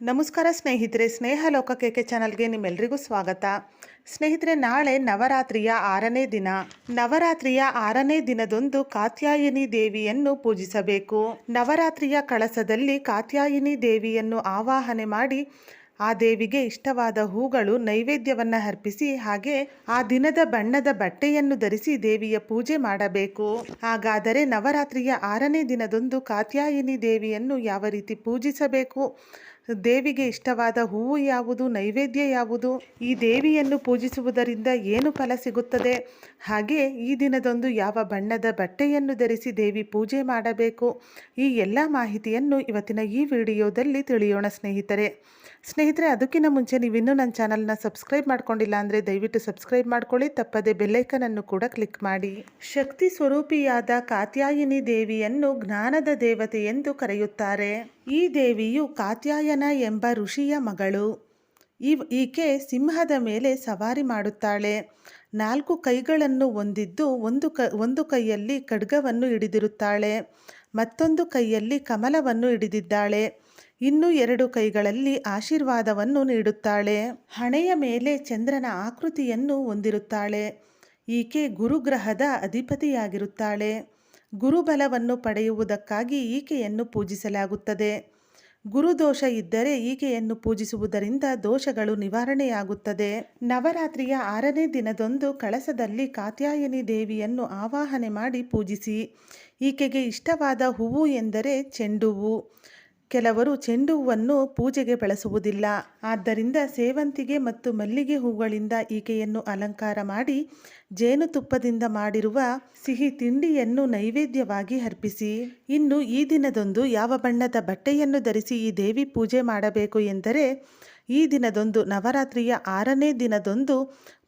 ನಮಸ್ಕಾರ ಸ್ನೇಹಿತರೆ, ಸ್ನೇಹ ಲೋಕ ಕೆಕೆ ಚಾನಲ್ಗೆ ನಿಮ್ಮೆಲ್ಲರಿಗೂ ಸ್ವಾಗತ. ಸ್ನೇಹಿತರೆ, ನಾಳೆ ನವರಾತ್ರಿಯ ಆರನೇ ದಿನ. ನವರಾತ್ರಿಯ ಆರನೇ ದಿನದೊಂದು ಕಾತ್ಯಾಯಿನಿ ದೇವಿಯನ್ನು ಪೂಜಿಸಬೇಕು. ನವರಾತ್ರಿಯ ಕಳಸದಲ್ಲಿ ಕಾತ್ಯಾಯಿನಿ ದೇವಿಯನ್ನು ಆವಾಹನೆ ಮಾಡಿ, ಆ ದೇವಿಗೆ ಇಷ್ಟವಾದ ಹೂಗಳು, ನೈವೇದ್ಯವನ್ನು ಅರ್ಪಿಸಿ, ಹಾಗೆ ಆ ದಿನದ ಬಣ್ಣದ ಬಟ್ಟೆಯನ್ನು ಧರಿಸಿ ದೇವಿಯ ಪೂಜೆ ಮಾಡಬೇಕು. ಹಾಗಾದರೆ ನವರಾತ್ರಿಯ ಆರನೇ ದಿನದೊಂದು ಕಾತ್ಯಾಯಿನಿ ದೇವಿಯನ್ನು ಯಾವ ರೀತಿ ಪೂಜಿಸಬೇಕು? ದೇವಿಗೆ ಇಷ್ಟವಾದ ಹೂವು ಯಾವುದು, ನೈವೇದ್ಯ ಯಾವುದು, ಈ ದೇವಿಯನ್ನು ಪೂಜಿಸುವುದರಿಂದ ಏನು ಫಲ ಸಿಗುತ್ತದೆ? ಹಾಗೆ ಈ ದಿನದಂದು ಯಾವ ಬಣ್ಣದ ಬಟ್ಟೆಯನ್ನು ಧರಿಸಿ ದೇವಿ ಪೂಜೆ ಮಾಡಬೇಕು? ಈ ಎಲ್ಲ ಮಾಹಿತಿಯನ್ನು ಇವತ್ತಿನ ಈ ವಿಡಿಯೋದಲ್ಲಿ ತಿಳಿಯೋಣ ಸ್ನೇಹಿತರೆ. ಸ್ನೇಹಿತರೆ, ಅದಕ್ಕಿಂತ ಮುಂಚೆ ನೀವಿನ್ನೂ ನನ್ನ ಚಾನಲ್ನ ಸಬ್ಸ್ಕ್ರೈಬ್ ಮಾಡ್ಕೊಂಡಿಲ್ಲ ಅಂದರೆ ದಯವಿಟ್ಟು ಸಬ್ಸ್ಕ್ರೈಬ್ ಮಾಡ್ಕೊಳ್ಳಿ, ತಪ್ಪದೆ ಬೆಲ್ಲೈಕನನ್ನು ಕೂಡ ಕ್ಲಿಕ್ ಮಾಡಿ. ಶಕ್ತಿ ಸ್ವರೂಪಿಯಾದ ಕಾತ್ಯಾಯಿನಿ ದೇವಿಯನ್ನು ಜ್ಞಾನದ ದೇವತೆ ಎಂದು ಕರೆಯುತ್ತಾರೆ. ಈ ದೇವಿಯು ಕಾತ್ಯಾಯನ ಎಂಬ ಋಷಿಯ ಮಗಳು. ಇವ್, ಈಕೆ ಸಿಂಹದ ಮೇಲೆ ಸವಾರಿ ಮಾಡುತ್ತಾಳೆ. ನಾಲ್ಕು ಕೈಗಳನ್ನು ಹೊಂದಿದ್ದು ಒಂದು ಕ, ಒಂದು ಕೈಯಲ್ಲಿ ಖಡ್ಗವನ್ನು ಹಿಡಿದಿರುತ್ತಾಳೆ. ಮತ್ತೊಂದು ಕೈಯಲ್ಲಿ ಕಮಲವನ್ನು ಹಿಡಿದಿದ್ದಾಳೆ. ಇನ್ನು ಎರಡು ಕೈಗಳಲ್ಲಿ ಆಶೀರ್ವಾದವನ್ನು ನೀಡುತ್ತಾಳೆ. ಹಣೆಯ ಮೇಲೆ ಚಂದ್ರನ ಆಕೃತಿಯನ್ನು ಹೊಂದಿರುತ್ತಾಳೆ. ಈಕೆ ಗುರುಗ್ರಹದ ಅಧಿಪತಿಯಾಗಿರುತ್ತಾಳೆ. ಗುರುಬಲವನ್ನು ಪಡೆಯುವುದಕ್ಕಾಗಿ ಈಕೆಯನ್ನು ಪೂಜಿಸಲಾಗುತ್ತದೆ. ಗುರುದೋಷ ಇದ್ದರೆ ಈಕೆಯನ್ನು ಪೂಜಿಸುವುದರಿಂದ ದೋಷಗಳು ನಿವಾರಣೆಯಾಗುತ್ತದೆ. ನವರಾತ್ರಿಯ ಆರನೇ ದಿನದೊಂದು ಕಳಸದಲ್ಲಿ ಕಾತ್ಯಾಯನಿ ದೇವಿಯನ್ನು ಆವಾಹನೆ ಮಾಡಿ ಪೂಜಿಸಿ. ಈಕೆಗೆ ಇಷ್ಟವಾದ ಹೂವು ಎಂದರೆ ಚೆಂಡು ಹೂವು ಕೆಲವರು ಚೆಂಡು ಹೂವನ್ನು ಪೂಜೆಗೆ ಬಳಸುವುದಿಲ್ಲ. ಆದ್ದರಿಂದ ಸೇವಂತಿಗೆ ಮತ್ತು ಮಲ್ಲಿಗೆ ಹೂಗಳಿಂದ ಈಕೆಯನ್ನು ಅಲಂಕಾರ ಮಾಡಿ ಜೇನುತುಪ್ಪದಿಂದ ಮಾಡಿರುವ ಸಿಹಿ ತಿಂಡಿಯನ್ನು ನೈವೇದ್ಯವಾಗಿ ಅರ್ಪಿಸಿ. ಇನ್ನು ಈ ದಿನದೊಂದು ಯಾವ ಬಣ್ಣದ ಬಟ್ಟೆಯನ್ನು ಧರಿಸಿ ಈ ದೇವಿ ಪೂಜೆ ಮಾಡಬೇಕು ಎಂದರೆ ಈ ದಿನದೊಂದು ನವರಾತ್ರಿಯ ಆರನೇ ದಿನದೊಂದು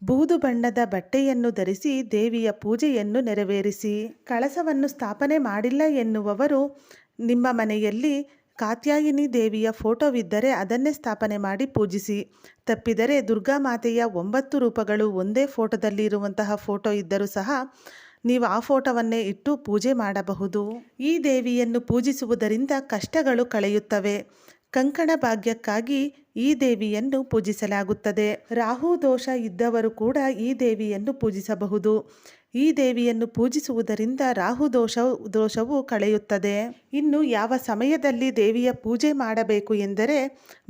ಬೂದು ಬಣ್ಣದ ಬಟ್ಟೆಯನ್ನು ಧರಿಸಿ ದೇವಿಯ ಪೂಜೆಯನ್ನು ನೆರವೇರಿಸಿ. ಕಳಸವನ್ನು ಸ್ಥಾಪನೆ ಮಾಡಿಲ್ಲ ಎನ್ನುವವರು ನಿಮ್ಮ ಮನೆಯಲ್ಲಿ ಕಾತ್ಯಾಯಿನಿ ದೇವಿಯ ಫೋಟೋವಿದ್ದರೆ ಅದನ್ನೇ ಸ್ಥಾಪನೆ ಮಾಡಿ ಪೂಜಿಸಿ. ತಪ್ಪಿದರೆ ದುರ್ಗಾ ಮಾತೆಯ ಒಂಬತ್ತು ರೂಪಗಳು ಒಂದೇ ಫೋಟೋದಲ್ಲಿ ಇರುವಂತಹ ಫೋಟೋ ಇದ್ದರೂ ಸಹ ನೀವು ಆ ಫೋಟೋವನ್ನೇ ಇಟ್ಟು ಪೂಜೆ ಮಾಡಬಹುದು. ಈ ದೇವಿಯನ್ನು ಪೂಜಿಸುವುದರಿಂದ ಕಷ್ಟಗಳು ಕಳೆಯುತ್ತವೆ. ಕಂಕಣ ಭಾಗ್ಯಕ್ಕಾಗಿ ಈ ದೇವಿಯನ್ನು ಪೂಜಿಸಲಾಗುತ್ತದೆ. ರಾಹು ದೋಷ ಇದ್ದವರು ಕೂಡ ಈ ದೇವಿಯನ್ನು ಪೂಜಿಸಬಹುದು. ಈ ದೇವಿಯನ್ನು ಪೂಜಿಸುವುದರಿಂದ ರಾಹು ದೋಷ, ದೋಷವು ಕಳೆಯುತ್ತದೆ. ಇನ್ನು ಯಾವ ಸಮಯದಲ್ಲಿ ದೇವಿಯ ಪೂಜೆ ಮಾಡಬೇಕು ಎಂದರೆ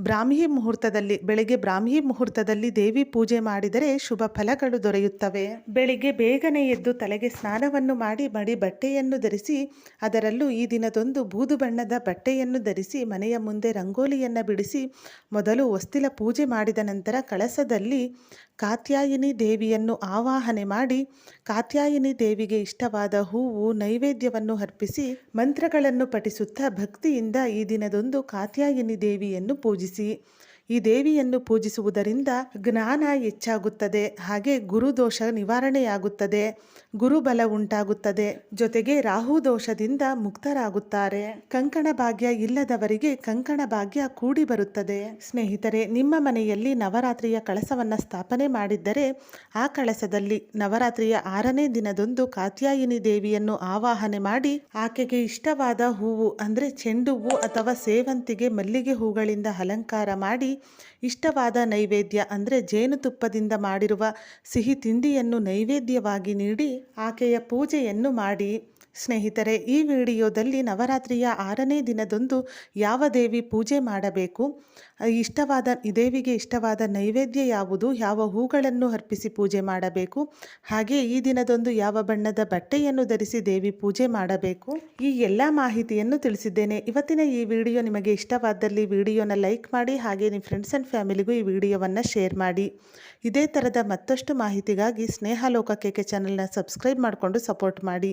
ಬ್ರಾಹ್ಮಿ ಮುಹೂರ್ತದಲ್ಲಿ, ಬೆಳಗ್ಗೆ ಬ್ರಾಹ್ಮಿ ಮುಹೂರ್ತದಲ್ಲಿ ದೇವಿ ಪೂಜೆ ಮಾಡಿದರೆ ಶುಭ ಫಲಗಳು ದೊರೆಯುತ್ತವೆ. ಬೆಳಿಗ್ಗೆ ಬೇಗನೆ ಎದ್ದು ತಲೆಗೆ ಸ್ನಾನವನ್ನು ಮಾಡಿ ಮಡಿ ಬಟ್ಟೆಯನ್ನು ಧರಿಸಿ, ಅದರಲ್ಲೂ ಈ ದಿನದೊಂದು ಬೂದು ಬಣ್ಣದ ಬಟ್ಟೆಯನ್ನು ಧರಿಸಿ, ಮನೆಯ ಮುಂದೆ ರಂಗೋಲಿಯನ್ನು ಬಿಡಿಸಿ, ಮೊದಲು ಹೊಸ್ತಿಲ ಪೂಜೆ ಮಾಡಿದ ನಂತರ ಕಳಸದಲ್ಲಿ ಕಾತ್ಯಾಯಿನಿ ದೇವಿಯನ್ನು ಆವಾಹನೆ ಮಾಡಿ ಕಾತ್ಯಾಯಿನಿ ದೇವಿಗೆ ಇಷ್ಟವಾದ ಹೂವು ನೈವೇದ್ಯವನ್ನು ಅರ್ಪಿಸಿ ಮಂತ್ರಗಳನ್ನು ಪಠಿಸುತ್ತಾ ಭಕ್ತಿಯಿಂದ ಈ ದಿನದೊಂದು ಕಾತ್ಯಾಯಿನಿ ದೇವಿಯನ್ನು ಪೂಜಿಸಿ. ಈ ದೇವಿಯನ್ನು ಪೂಜಿಸುವುದರಿಂದ ಜ್ಞಾನ ಹೆಚ್ಚಾಗುತ್ತದೆ, ಹಾಗೆ ಗುರುದೋಷ ನಿವಾರಣೆಯಾಗುತ್ತದೆ ಗುರುಬಲ ಉಂಟಾಗುತ್ತದೆ. ಜೊತೆಗೆ ರಾಹು ದೋಷದಿಂದ ಮುಕ್ತರಾಗುತ್ತಾರೆ. ಕಂಕಣ ಭಾಗ್ಯ ಇಲ್ಲದವರಿಗೆ ಕಂಕಣ ಭಾಗ್ಯ ಕೂಡಿ ಬರುತ್ತದೆ. ಸ್ನೇಹಿತರೆ, ನಿಮ್ಮ ಮನೆಯಲ್ಲಿ ನವರಾತ್ರಿಯ ಕಳಸವನ್ನು ಸ್ಥಾಪನೆ ಮಾಡಿದ್ದರೆ ಆ ಕಳಸದಲ್ಲಿ ನವರಾತ್ರಿಯ ಆರನೇ ದಿನದಂದು ಕಾತ್ಯಾಯಿನಿ ದೇವಿಯನ್ನು ಆವಾಹನೆ ಮಾಡಿ ಆಕೆಗೆ ಇಷ್ಟವಾದ ಹೂವು, ಅಂದರೆ ಚೆಂಡು ಹೂವು ಅಥವಾ ಸೇವಂತಿಗೆ ಮಲ್ಲಿಗೆ ಹೂಗಳಿಂದ ಅಲಂಕಾರ ಮಾಡಿ ಇಷ್ಟವಾದ ನೈವೇದ್ಯ ಅಂದರೆ ಜೇನುತುಪ್ಪದಿಂದ ಮಾಡಿರುವ ಸಿಹಿ ತಿಂಡಿಯನ್ನು ನೈವೇದ್ಯವಾಗಿ ನೀಡಿ ಆಕೆಯ ಪೂಜೆಯನ್ನು ಮಾಡಿ. ಸ್ನೇಹಿತರೆ, ಈ ವಿಡಿಯೋದಲ್ಲಿ ನವರಾತ್ರಿಯ ಆರನೇ ದಿನದಂದು ಯಾವ ದೇವಿ ಪೂಜೆ ಮಾಡಬೇಕು? ಇಷ್ಟವಾದ ದೇವಿಗೆ ಇಷ್ಟವಾದ ನೈವೇದ್ಯ ಯಾವುದು? ಯಾವ ಹೂಗಳನ್ನು ಅರ್ಪಿಸಿ ಪೂಜೆ ಮಾಡಬೇಕು? ಹಾಗೆ ಈ ದಿನದಂದು ಯಾವ ಬಣ್ಣದ ಬಟ್ಟೆಯನ್ನು ಧರಿಸಿ ದೇವಿ ಪೂಜೆ ಮಾಡಬೇಕು? ಈ ಎಲ್ಲ ಮಾಹಿತಿಯನ್ನು ತಿಳಿಸಿದ್ದೇನೆ. ಇವತ್ತಿನ ಈ ವಿಡಿಯೋ ನಿಮಗೆ ಇಷ್ಟವಾದಲ್ಲಿ ವಿಡಿಯೋನ ಲೈಕ್ ಮಾಡಿ, ಹಾಗೆ ನಿಮ್ಮ ಫ್ರೆಂಡ್ಸ್ ಆ್ಯಂಡ್ ಫ್ಯಾಮಿಲಿಗೂ ಈ ವಿಡಿಯೋವನ್ನು ಶೇರ್ ಮಾಡಿ. ಇದೇ ಥರದ ಮತ್ತಷ್ಟು ಮಾಹಿತಿಗಾಗಿ ಸ್ನೇಹ ಲೋಕಕ್ಕೆ ಚಾನಲ್ನ ಸಬ್ಸ್ಕ್ರೈಬ್ ಮಾಡಿಕೊಂಡು ಸಪೋರ್ಟ್ ಮಾಡಿ.